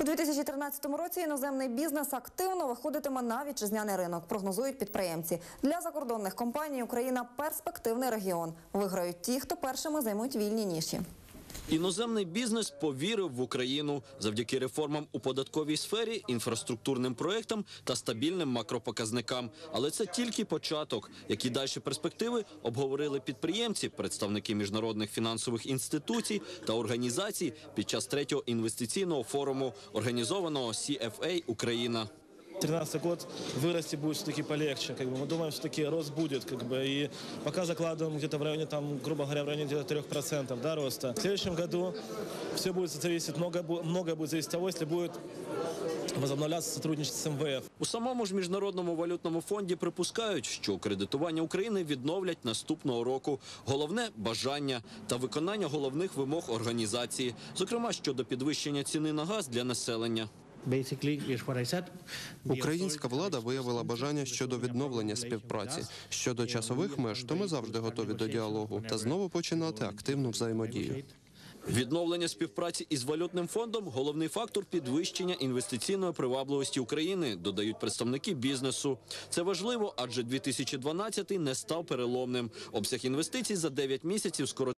У 2013 році іноземний бізнес активно виходитиме на вітчизняний ринок, прогнозують підприємці. Для закордонних компаній Україна перспективний регіон. Виграють ті, хто першими займуть вільні ніші. Іноземний бізнес повірив в Україну завдяки реформам у податковій сфері, інфраструктурним проектам та стабільним макропоказникам. Але це тільки початок. Які далі перспективи обговорили підприємці, представники міжнародних фінансових інституцій та організацій під час третього інвестиційного форуму, організованого CFA Україна. 2013 год вырасти будет все-таки полегче. Как бы мы думаем, все-таки рост будет. Как бы, и пока закладываем где-то в районе, там, грубо говоря, в районе где-то 3% да, роста. В следующем году все будет зависеть, много, бу- многое будет зависеть от того, если будет возобновляться сотрудничество с МВФ. У самому ж міжнародному валютному фонді припускають, що кредитування України відновлять наступного року. Головне бажання та виконання головних вимог організації, зокрема щодо підвищення ціни на газ для населення. Українська влада виявила бажання щодо відновлення співпраці. Щодо часових меж, то ми завжди готові до діалогу та знову починати активну взаємодію. Відновлення співпраці із валютним фондом головний фактор підвищення інвестиційної привабливості України, додають представники бізнесу. Це важливо, адже 2012 не став переломним. Обсяг інвестицій за 9 місяців скоро